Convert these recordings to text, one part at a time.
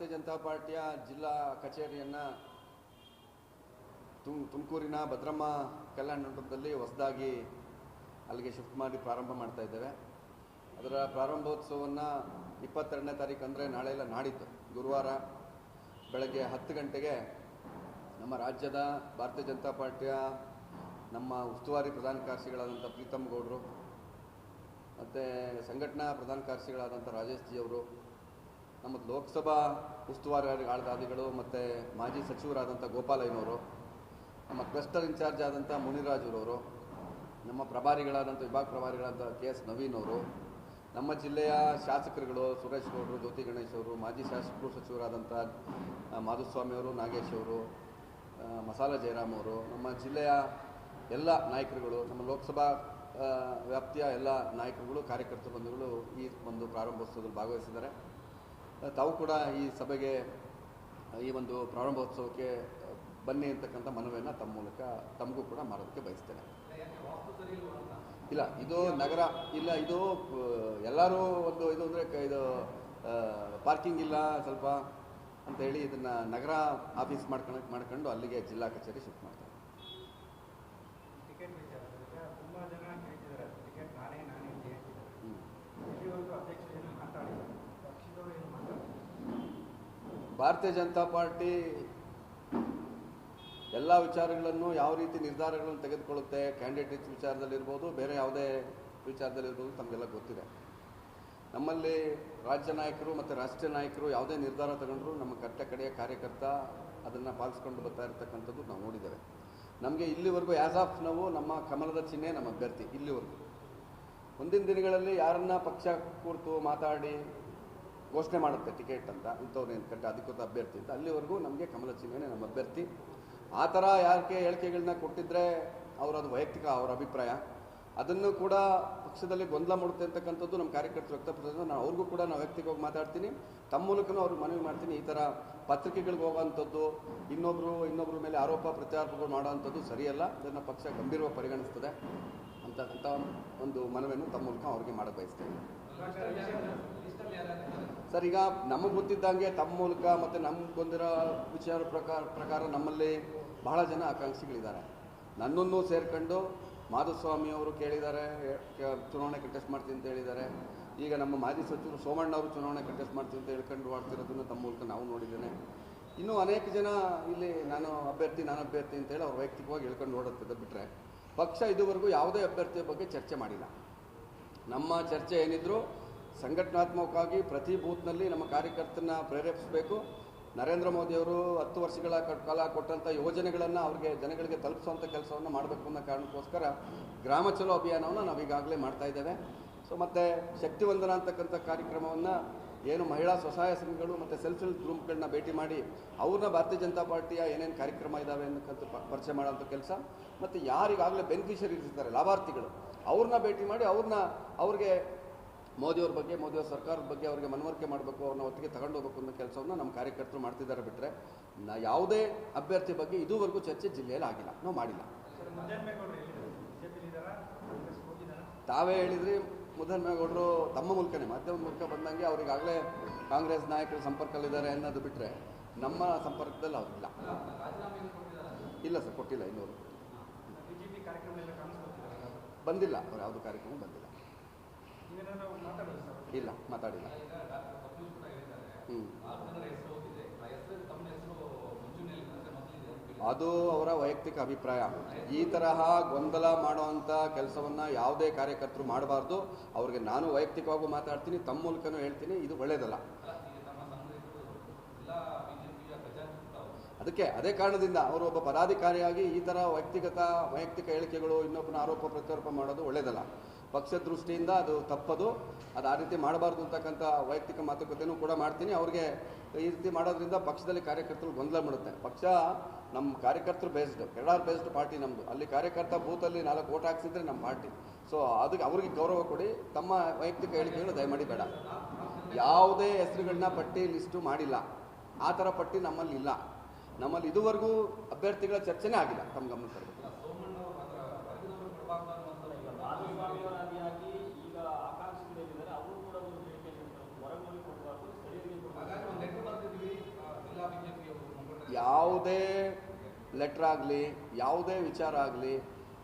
ಭಾರತೀಯ ಜನತಾ ಪಾರ್ಟಿಯ ಜಿಲ್ಲಾ ಕಚೇರಿಯನ್ನು ತುಮ್ ತುಮಕೂರಿನ ಭದ್ರಮ್ಮ ಕಲ್ಯಾಣ ಮಂಟಪದಲ್ಲಿ ಹೊಸದಾಗಿ ಅಲ್ಲಿಗೆ ಶಿಫ್ಟ್ ಮಾಡಿ ಪ್ರಾರಂಭ ಮಾಡ್ತಾ ಇದ್ದೇವೆ. ಅದರ ಪ್ರಾರಂಭೋತ್ಸವವನ್ನು ಇಪ್ಪತ್ತೆರಡನೇ ತಾರೀಕು ಅಂದರೆ ನಾಳೆ ಇಲ್ಲ, ನಾಡಿದ್ದು. ಗುರುವಾರ ಬೆಳಗ್ಗೆ ಹತ್ತು ಗಂಟೆಗೆ ನಮ್ಮ ರಾಜ್ಯದ ಭಾರತೀಯ ಜನತಾ ಪಾರ್ಟಿಯ ನಮ್ಮ ಉಸ್ತುವಾರಿ ಪ್ರಧಾನ ಕಾರ್ಯದರ್ಶಿಗಳಾದಂಥ ಪ್ರೀತಮ್ ಗೌಡರು, ಮತ್ತು ಸಂಘಟನಾ ಪ್ರಧಾನ ಕಾರ್ಯದರ್ಶಿಗಳಾದಂಥ ರಾಜೇಶ್ ಜಿ ಅವರು ನಮ್ಮ ಲೋಕಸಭಾ ಉಸ್ತುವಾರಿ ಆಳದಾದಿಗಳು ಮತ್ತು ಮಾಜಿ ಸಚಿವರಾದಂಥ ಗೋಪಾಲಯ್ಯನವರು, ನಮ್ಮ ಕ್ಲಸ್ಟರ್ ಇನ್ಚಾರ್ಜ್ ಆದಂಥ ಮುನಿರಾಜುರವರು, ನಮ್ಮ ಪ್ರಭಾರಿಗಳಾದಂಥ ವಿಭಾಗ ಪ್ರಭಾರಿಗಳಾದಂಥ ಕೆ ಎಸ್ ನವೀನ್ ಅವರು ನಮ್ಮ ಜಿಲ್ಲೆಯ ಶಾಸಕರುಗಳು ಸುರೇಶ್ ಗೌಡರು, ಜ್ಯೋತಿ ಗಣೇಶ್ ಅವರು, ಮಾಜಿ ಶಾಸಕರು ಸಚಿವರಾದಂಥ ಮಾಧುಸ್ವಾಮಿ ಅವರು, ನಾಗೇಶ್ ಅವರು ಮಸಾಲ ಜಯರಾಮ್ ಅವರು, ನಮ್ಮ ಜಿಲ್ಲೆಯ ಎಲ್ಲ ನಾಯಕರುಗಳು, ನಮ್ಮ ಲೋಕಸಭಾ ವ್ಯಾಪ್ತಿಯ ಎಲ್ಲ ನಾಯಕರುಗಳು ಕಾರ್ಯಕರ್ತ ಬಂಧುಗಳು ಈ ಒಂದು ಪ್ರಾರಂಭೋತ್ಸವದಲ್ಲಿ ಭಾಗವಹಿಸಿದ್ದಾರೆ. ತಾವು ಕೂಡ ಈ ಸಭೆಗೆ, ಈ ಒಂದು ಪ್ರಾರಂಭೋತ್ಸವಕ್ಕೆ, ಬನ್ನಿ ಅಂತಕ್ಕಂಥ ಮನವಿಯನ್ನು ತಮ್ಮ ಮೂಲಕ ತಮಗೂ ಕೂಡ ಮಾಡೋದಕ್ಕೆ ಬಯಸ್ತೇನೆ. ಇಲ್ಲ, ಇದು ನಗರ, ಇಲ್ಲ, ಇದು ಎಲ್ಲರೂ ಒಂದು ಇದು ಅಂದರೆ ಇದು ಪಾರ್ಕಿಂಗ್ ಇಲ್ಲ ಸ್ವಲ್ಪ ಅಂತ ಹೇಳಿ ಇದನ್ನು ನಗರ ಆಫೀಸ್ ಮಾಡ್ಕೊಂಡು ಮಾಡ್ಕೊಂಡು ಅಲ್ಲಿಗೆ ಜಿಲ್ಲಾ ಕಚೇರಿ ಶಿಫ್ಟ್ ಮಾಡ್ತಾರೆ ಟಿಕೆಟ್ ವಿಚಾರದಾಗ ತುಂಬ ಜನ ಕೇಳ್ತಿದ್ದಾರೆ ಟಿಕೆಟ್ ನಾನೇ ನಾನೇ ಅಂತ ಹೇಳ್ತಿದ್ದಾರೆ ಹ್ಮ್. ಇಲ್ಲಿವರೆಗೂ ಅಧ್ಯಕ್ಷರು ಏನು ಮಾತಾಡಿಲ್ಲ ಪಕ್ಷದವರು ಏನು ಮಾತಾಡಿಲ್ಲ ಭಾರತೀಯ ಜನತಾ ಪಾರ್ಟಿ ಎಲ್ಲ ವಿಚಾರಗಳನ್ನು ಯಾವ ರೀತಿ ನಿರ್ಧಾರಗಳನ್ನು ತೆಗೆದುಕೊಳ್ಳುತ್ತೆ ಕ್ಯಾಂಡಿಡೇಟ್ ವಿಚಾರದಲ್ಲಿರ್ಬೋದು, ಬೇರೆ ಯಾವುದೇ ವಿಚಾರದಲ್ಲಿರ್ಬೋದು ತಮಗೆಲ್ಲ ಗೊತ್ತಿದೆ. ನಮ್ಮಲ್ಲಿ ರಾಜ್ಯ ನಾಯಕರು ಮತ್ತು ರಾಷ್ಟ್ರೀಯ ನಾಯಕರು ಯಾವುದೇ ನಿರ್ಧಾರ ತಗೊಂಡ್ರು ನಮ್ಮ ಕಟ್ಟ ಕಡೆಯ ಕಾರ್ಯಕರ್ತ ಅದನ್ನು ಪಾಲಿಸ್ಕೊಂಡು ಬರ್ತಾ ಇರ್ತಕ್ಕಂಥದ್ದು ನಾವು ನೋಡಿದ್ದೇವೆ. ನಮಗೆ ಇಲ್ಲಿವರೆಗೂ ಆ್ಯಸ್ ಆಫ್ ನಾವು ನಮ್ಮ ಕಮಲದ ಚಿಹ್ನೆ, ನಮ್ಮ ಅಭ್ಯರ್ಥಿ ಇಲ್ಲಿವರೆಗೂ. ಮುಂದಿನ ದಿನಗಳಲ್ಲಿ ಯಾರನ್ನ ಪಕ್ಷ ಕೂರ್ತು ಮಾತಾಡಿ ಘೋಷಣೆ ಮಾಡುತ್ತೆ ಟಿಕೆಟ್ ಅಂತ ಇಂಥವ್ರು ಏನು ಕಟ್ಟ ಅಧಿಕೃತ ಅಭ್ಯರ್ಥಿ ಅಂತ. ಅಲ್ಲಿವರೆಗೂ ನಮಗೆ ಕಮಲ ನಮ್ಮ ಅಭ್ಯರ್ಥಿ. ಆ ಥರ ಯಾರಿಗೆ ಹೇಳಿಕೆಗಳನ್ನ ಕೊಟ್ಟಿದ್ದರೆ ಅವರದು ವೈಯಕ್ತಿಕ ಅವರ ಅಭಿಪ್ರಾಯ. ಅದನ್ನು ಕೂಡ ಪಕ್ಷದಲ್ಲಿ ಗೊಂದಲ ಮಾಡುತ್ತೆ ಅಂತಕ್ಕಂಥದ್ದು ನಮ್ಮ ಕಾರ್ಯಕರ್ತರು ವ್ಯಕ್ತಪಡಿಸಿದ್ರೆ. ನಾನು ಅವ್ರಿಗೂ ಕೂಡ ನಾವು ವ್ಯಕ್ತಿಗೋಗಿ ಮಾತಾಡ್ತೀನಿ. ತಮ್ಮ ಮೂಲಕನೂ ಅವ್ರಿಗೆ ಮನವಿ ಮಾಡ್ತೀನಿ. ಈ ಥರ ಪತ್ರಿಕೆಗಳಿಗೆ ಹೋಗೋವಂಥದ್ದು ಇನ್ನೊಬ್ಬರು ಇನ್ನೊಬ್ಬರ ಮೇಲೆ ಆರೋಪ, ಪ್ರತ್ಯಾರೋಪಗಳು ಮಾಡೋವಂಥದ್ದು ಸರಿಯಲ್ಲ. ಇದನ್ನು ಪಕ್ಷ ಗಂಭೀರವಾಗಿ ಪರಿಗಣಿಸ್ತದೆ ಅಂತಕ್ಕಂಥ ಒಂದು ಮನವಿಯನ್ನು ತಮ್ಮ ಮೂಲಕ ಅವ್ರಿಗೆ ಮಾಡಕ್ಕೆ ಬಯಸ್ತೇನೆ ಸರ್, ಈಗ ನಮಗೆ ಗೊತ್ತಿದ್ದಂಗೆ ತಮ್ಮ ಮೂಲಕ ಮತ್ತು ನಮ್ಗೆ ಬಂದಿರೋ ವಿಚಾರ ಪ್ರಕಾರ ಪ್ರಕಾರ ನಮ್ಮಲ್ಲಿ ಬಹಳ ಜನ ಆಕಾಂಕ್ಷಿಗಳಿದ್ದಾರೆ. ನನ್ನನ್ನು ಸೇರ್ಕೊಂಡು ಮಾಧುಸ್ವಾಮಿ ಅವರು ಕೇಳಿದ್ದಾರೆ ಚುನಾವಣೆ ಕಂಟೆಸ್ಟ್ ಮಾಡ್ತೀನಿ ಅಂತ ಹೇಳಿದ್ದಾರೆ. ಈಗ ನಮ್ಮ ಮಾಜಿ ಸಚಿವರು ಸೋಮಣ್ಣ ಅವರು ಚುನಾವಣೆ ಕಂಟೆಸ್ಟ್ ಮಾಡ್ತೀನಿ ಅಂತ ಹೇಳ್ಕೊಂಡು ಮಾಡ್ತಿರೋದನ್ನು ತಮ್ಮ ಮೂಲಕ ನಾವು ನೋಡಿದ್ದೇನೆ. ಇನ್ನೂ ಅನೇಕ ಜನ ಇಲ್ಲಿ ನಾನು ಅಭ್ಯರ್ಥಿ ನಾನು ಅಭ್ಯರ್ಥಿ ಅಂತೇಳಿ ಅವ್ರು ವೈಯಕ್ತಿಕವಾಗಿ ಹೇಳ್ಕೊಂಡು ನೋಡುತ್ತದೆ ಬಿಟ್ಟರೆ ಪಕ್ಷ ಇದುವರೆಗೂ ಯಾವುದೇ ಅಭ್ಯರ್ಥಿಯ ಬಗ್ಗೆ ಚರ್ಚೆ ಮಾಡಿಲ್ಲ. ನಮ್ಮ ಚರ್ಚೆ ಏನಿದ್ರು ಸಂಘಟನಾತ್ಮಕವಾಗಿ ಪ್ರತಿ ಬೂತ್ನಲ್ಲಿ ನಮ್ಮ ಕಾರ್ಯಕರ್ತನ ಪ್ರೇರೇಪಿಸಬೇಕು. ನರೇಂದ್ರ ಮೋದಿಯವರು ಹತ್ತು ವರ್ಷಗಳ ಕಾಲ ಕೊಟ್ಟಂಥ ಯೋಜನೆಗಳನ್ನು ಅವ್ರಿಗೆ ಜನಗಳಿಗೆ ತಲುಪಿಸುವಂಥ ಕೆಲಸವನ್ನು ಮಾಡಬೇಕು ಅನ್ನೋ ಕಾರಣಕ್ಕೋಸ್ಕರ ಗ್ರಾಮ ಚಲೋ ಅಭಿಯಾನವನ್ನು ನಾವು ಈಗಾಗಲೇ ಮಾಡ್ತಾ ಇದ್ದೇವೆ. ಸೊ, ಮತ್ತು ಶಕ್ತಿವಂದನ ಅಂತಕ್ಕಂಥ ಕಾರ್ಯಕ್ರಮವನ್ನು ಏನು ಮಹಿಳಾ ಸ್ವಸಹಾಯ ಸಂಘಗಳು ಮತ್ತು ಸೆಲ್ಫ್ ಹೆಲ್ಪ್ ಗ್ರೂಪ್ಗಳನ್ನ ಭೇಟಿ ಮಾಡಿ ಅವ್ರನ್ನ ಭಾರತೀಯ ಜನತಾ ಪಾರ್ಟಿಯ ಏನೇನು ಕಾರ್ಯಕ್ರಮ ಇದ್ದಾವೆ ಅನ್ನಕ್ಕಂಥ ಪ- ಪರಿಚಯ ಮಾಡೋಂಥ ಕೆಲಸ. ಮತ್ತು ಯಾರಿಗಾಗಲೇ ಬೆನಿಫಿಷರೀಸ್ ಇರ್ತಾರೆ ಲಾಭಾರ್ಥಿಗಳು. ಅವ್ರನ್ನ ಭೇಟಿ ಮಾಡಿ ಅವ್ರನ್ನ ಅವ್ರಿಗೆ ಮೋದಿಯವ್ರ ಬಗ್ಗೆ ಮೋದಿಯವ್ರ ಸರ್ಕಾರದ ಬಗ್ಗೆ ಅವರಿಗೆ ಮನವರಿಕೆ ಮಾಡಬೇಕು ಅವ್ರನ್ನ ಒಟ್ಟಿಗೆ ತಗೊಂಡು ಹೋಗಬೇಕು ಅನ್ನೋ ಕೆಲಸವನ್ನು ನಮ್ಮ ಕಾರ್ಯಕರ್ತರು ಮಾಡ್ತಿದ್ದಾರೆ ಬಿಟ್ಟರೆ ನಾ ಯಾವುದೇ ಅಭ್ಯರ್ಥಿ ಬಗ್ಗೆ ಇದುವರೆಗೂ ಚರ್ಚೆ ಜಿಲ್ಲೆಯಲ್ಲಿ ಆಗಿಲ್ಲ. ನಾವು ಮಾಡಿಲ್ಲ. ತಾವೇ ಹೇಳಿದ್ರಿ ಮುದ್ದನ್ಮೇಗೌಡರು ತಮ್ಮ ಮೂಲಕನೇ, ಮಾಧ್ಯಮದ ಮೂಲಕ ಬಂದಂಗೆ ಅವರಿಗಾಗಲೇ ಕಾಂಗ್ರೆಸ್ ನಾಯಕರು ಸಂಪರ್ಕದಲ್ಲಿದ್ದಾರೆ ಅನ್ನೋದು ಬಿಟ್ಟರೆ ನಮ್ಮ ಸಂಪರ್ಕದಲ್ಲಿ ಅವರಿಲ್ಲ ಇಲ್ಲ. ಸರ್, ಕೊಟ್ಟಿಲ್ಲ ಇನ್ನೂರು. ಬಂದಿಲ್ಲ, ಅವ್ರು ಯಾವುದು ಕಾರ್ಯಕ್ರಮ ಬಂದಿಲ್ಲ. ಇಲ್ಲ, ಮಾತಾಡಿಲ್ಲ. ಹ್ಞೂ ಅದು ಅವರ ವೈಯಕ್ತಿಕ ಅಭಿಪ್ರಾಯ. ಈ ತರಹ ಗೊಂದಲ ಮಾಡುವಂಥ ಕೆಲಸವನ್ನು ಯಾವುದೇ ಕಾರ್ಯಕರ್ತರು ಮಾಡಬಾರ್ದು. ಅವ್ರಿಗೆ ನಾನು ವೈಯಕ್ತಿಕವಾಗೂ ಮಾತಾಡ್ತೀನಿ, ತಮ್ಮ ಮೂಲಕನೂ ಹೇಳ್ತೀನಿ, ಇದು ಒಳ್ಳೆಯದಲ್ಲ ಅದಕ್ಕೆ ಅದೇ ಕಾರಣದಿಂದ ಅವರು ಒಬ್ಬ ಪದಾಧಿಕಾರಿಯಾಗಿ ಈ ಥರ ವೈಯಕ್ತಿಕತ ವೈಯಕ್ತಿಕ ಹೇಳಿಕೆಗಳು ಇನ್ನೊಬ್ಬನ ಆರೋಪ ಪ್ರತ್ಯಾರೋಪ ಮಾಡೋದು ಒಳ್ಳೆಯದಲ್ಲ ಪಕ್ಷದ ದೃಷ್ಟಿಯಿಂದ ಅದು ತಪ್ಪದು, ಅದು ಆ ರೀತಿ ಮಾಡಬಾರ್ದು ಅಂತಕ್ಕಂಥ ವೈಯಕ್ತಿಕ ಮಾತುಕತೆಯೂ ಕೂಡ ಮಾಡ್ತೀನಿ. ಅವ್ರಿಗೆ ಈ ರೀತಿ ಮಾಡೋದ್ರಿಂದ ಪಕ್ಷದಲ್ಲಿ ಕಾರ್ಯಕರ್ತರು ಗೊಂದಲ ಮಾಡುತ್ತೆ. ಪಕ್ಷ ನಮ್ಮ ಕಾರ್ಯಕರ್ತರು ಬೇಸ್ಡ್ ಕೆಡಾರ್ ಬೇಸ್ಡ್ ಪಾರ್ಟಿ ನಮ್ಮದು ಅಲ್ಲಿ ಕಾರ್ಯಕರ್ತ ಬೂತಲ್ಲಿ ನಾಲ್ಕು ಓಟ್ ಹಾಕ್ಸಿದ್ರೆ ನಮ್ಮ ಪಾರ್ಟಿ ಸೊ ಅದಕ್ಕೆ ಅವ್ರಿಗೆ ಗೌರವ ಕೊಡಿ. ತಮ್ಮ ವೈಯಕ್ತಿಕ ಹೇಳಿಕೆಗಳು ದಯಮಾಡಿ ಬೇಡ. ಯಾವುದೇ ಹೆಸರುಗಳನ್ನ ಪಟ್ಟಿ ಲಿಸ್ಟು ಮಾಡಿಲ್ಲ. ಆ ಥರ ಪಟ್ಟಿ ನಮ್ಮಲ್ಲಿ ಇಲ್ಲ. ನಮ್ಮಲ್ಲಿ ಇದುವರೆಗೂ ಅಭ್ಯರ್ಥಿಗಳ ಚರ್ಚೆನೇ ಆಗಿಲ್ಲ ತಮ್ಮ ಗಮನ ತರಬೇಕು ಯಾವುದೇ ಲೆಟ್ರ್ ಆಗಲಿ ಯಾವುದೇ ವಿಚಾರ ಆಗಲಿ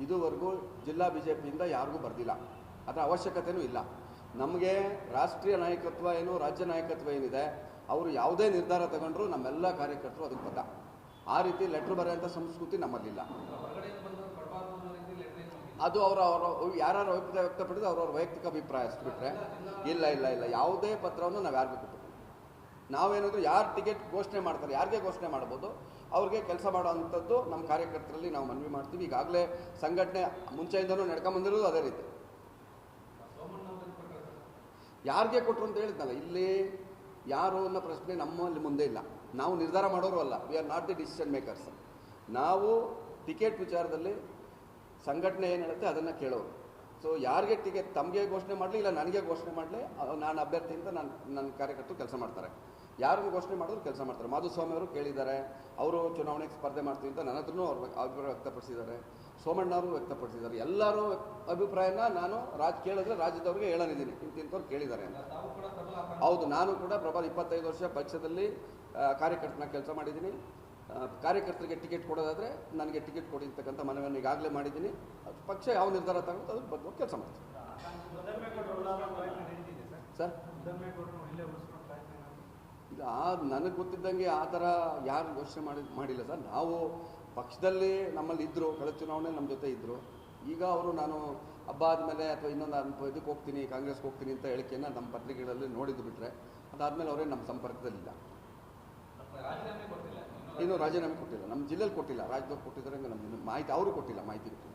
ಇದುವರೆಗೂ ಜಿಲ್ಲಾ ಬಿ ಜೆ ಪಿಯಿಂದ ಯಾರಿಗೂ ಬರೆದಿಲ್ಲ. ಅದರ ಅವಶ್ಯಕತೆಯೂ ಇಲ್ಲ. ನಮಗೆ ರಾಷ್ಟ್ರೀಯ ನಾಯಕತ್ವ ಏನು ರಾಜ್ಯ ನಾಯಕತ್ವ ಏನಿದೆ ಅವರು ಯಾವುದೇ ನಿರ್ಧಾರ ತಗೊಂಡ್ರು ನಮ್ಮೆಲ್ಲ ಕಾರ್ಯಕರ್ತರು ಅದಕ್ಕೆ ಬದ್ಧ. ಆ ರೀತಿ ಲೆಟ್ರ್ ಬರೆಯೋಂಥ ಸಂಸ್ಕೃತಿ ನಮ್ಮಲ್ಲಿಲ್ಲ. ಅದು ಅವರ ಅವರ ಯಾರು ಅಭಿಪ್ರಾಯ ವ್ಯಕ್ತಪಡಿದ್ರೆ ಅವ್ರವ್ರ ವೈಯಕ್ತಿಕ ಅಭಿಪ್ರಾಯ ಅಷ್ಟು ಬಿಟ್ಟರೆ ಇಲ್ಲ ಇಲ್ಲ ಇಲ್ಲ. ಯಾವುದೇ ಪತ್ರವನ್ನು ನಾವು ಯಾರಿಗೂ ಕೊಟ್ಟಿಲ್ಲ. ನಾವೇನಾದರೂ ಯಾರು ಟಿಕೆಟ್ ಘೋಷಣೆ ಮಾಡ್ತಾರೆ ಯಾರಿಗೆ ಘೋಷಣೆ ಮಾಡ್ಬೋದು ಅವ್ರಿಗೆ ಕೆಲಸ ಮಾಡೋವಂಥದ್ದು ನಮ್ಮ ಕಾರ್ಯಕರ್ತರಲ್ಲಿ ನಾವು ಮನವಿ ಮಾಡ್ತೀವಿ. ಈಗಾಗಲೇ ಸಂಘಟನೆ ಮುಂಚೆಯಿಂದನೂ ನಡ್ಕೊಂಬಂದಿರೋದು ಅದೇ ರೀತಿ. ಯಾರಿಗೆ ಕೊಟ್ಟರು ಅಂತ ಹೇಳಿದ್ನಲ್ಲ ಇಲ್ಲಿ ಯಾರು ಅನ್ನೋ ಪ್ರಶ್ನೆ ನಮ್ಮಲ್ಲಿ ಮುಂದೆ ಇಲ್ಲ. ನಾವು ನಿರ್ಧಾರ ಮಾಡೋರು ಅಲ್ಲ. We are not the decision makers ನಾವು ಟಿಕೆಟ್ ವಿಚಾರದಲ್ಲಿ ಸಂಘಟನೆ ಏನು ಹೇಳುತ್ತೆ ಅದನ್ನು ಕೇಳೋರು. ಸೊ ಯಾರಿಗೆ ಟಿಕೆಟ್ ತಮಗೆ ಘೋಷಣೆ ಮಾಡಲಿ ಇಲ್ಲ ನನಗೆ ಘೋಷಣೆ ಮಾಡಲಿ ನಾನು ಅಭ್ಯರ್ಥಿ ಅಂತ ನಾನು ನನ್ನ ಕಾರ್ಯಕರ್ತರು ಕೆಲಸ ಮಾಡ್ತಾರೆ. ಯಾರನ್ನು ಘೋಷಣೆ ಮಾಡಿದ್ರು ಕೆಲಸ ಮಾಡ್ತಾರೆ. ಮಾಧುಸ್ವಾಮಿ ಅವರು ಕೇಳಿದ್ದಾರೆ, ಅವರು ಚುನಾವಣೆಗೆ ಸ್ಪರ್ಧೆ ಮಾಡ್ತೀವಿ ಅಂತ ನನ್ನ ಹತ್ರನೂ ಅವ್ರು ಅಭಿಪ್ರಾಯ ವ್ಯಕ್ತಪಡಿಸಿದ್ದಾರೆ. ಸೋಮಣ್ಣವರು ವ್ಯಕ್ತಪಡಿಸಿದ್ದಾರೆ. ಎಲ್ಲರೂ ಅಭಿಪ್ರಾಯನ ನಾನು ರಾಜ್ ಕೇಳಿದ್ರೆ ರಾಜ್ಯದವ್ರಿಗೆ ಹೇಳನಿದ್ದೀನಿ. ಇಂತಿಂಥವ್ರು ಕೇಳಿದ್ದಾರೆ ಅಂತ. ಹೌದು ನಾನು ಕೂಡ ಪ್ರಬಲ ಇಪ್ಪತ್ತೈದು ವರ್ಷ ಪಕ್ಷದಲ್ಲಿ ಕಾರ್ಯಕರ್ತನ ಕೆಲಸ ಮಾಡಿದ್ದೀನಿ. ಕಾರ್ಯಕರ್ತರಿಗೆ ಟಿಕೆಟ್ ಕೊಡೋದಾದರೆ ನನಗೆ ಟಿಕೆಟ್ ಕೊಡಿ ಅಂತಕ್ಕಂಥ ಮನವಿಯನ್ನು ಈಗಾಗಲೇ ಮಾಡಿದ್ದೀನಿ. ಅದು ಪಕ್ಷ ಯಾವ ನಿರ್ಧಾರ ತಗೊಂಡು ಅದ್ರ ಬಗ್ಗೆ ಕೆಲಸ ಮಾಡ್ತೀನಿ. ಸರ್. ಇಲ್ಲೇ ಆ ನನಗೆ ಗೊತ್ತಿದ್ದಂಗೆ ಆ ಥರ ಯಾರು ಯೋಚನೆ ಮಾಡಿ ಮಾಡಿಲ್ಲ ಸರ್. ನಾವು ಪಕ್ಷದಲ್ಲಿ ನಮ್ಮಲ್ಲಿ ಇದ್ದರು ಕಳೆದ ಚುನಾವಣೆ ನಮ್ಮ ಜೊತೆ ಇದ್ದರು ಈಗ ಅವರು ನಾನು ಹಬ್ಬ ಆದಮೇಲೆ ಅಥವಾ ಇನ್ನೊಂದು ಇದಕ್ಕೆ ಹೋಗ್ತೀನಿ ಕಾಂಗ್ರೆಸ್ಗೆ ಹೋಗ್ತೀನಿ ಅಂತ ಹೇಳಿಕೆಯನ್ನು ನಮ್ಮ ಪತ್ರಿಕೆಗಳಲ್ಲಿ ನೋಡಿದ್ದು ಬಿಟ್ಟರೆ ಅದಾದಮೇಲೆ ಅವರೇ ನಮ್ಮ ಸಂಪರ್ಕದಲ್ಲಿಲ್ಲ. ಇನ್ನೂ ರಾಜೀನಾಮೆ ಕೊಟ್ಟಿಲ್ಲ. ನಮ್ಮ ಜಿಲ್ಲೆಯಲ್ಲಿ ಕೊಟ್ಟಿಲ್ಲ. ರಾಜ್ಯದವ್ರು ಕೊಟ್ಟಿದ್ದಾರೆ ನಮ್ಮ ಮಾಹಿತಿ ಅವರು ಕೊಟ್ಟಿಲ್ಲ ಮಾಹಿತಿ ಕೊಟ್ಟಿಲ್ಲ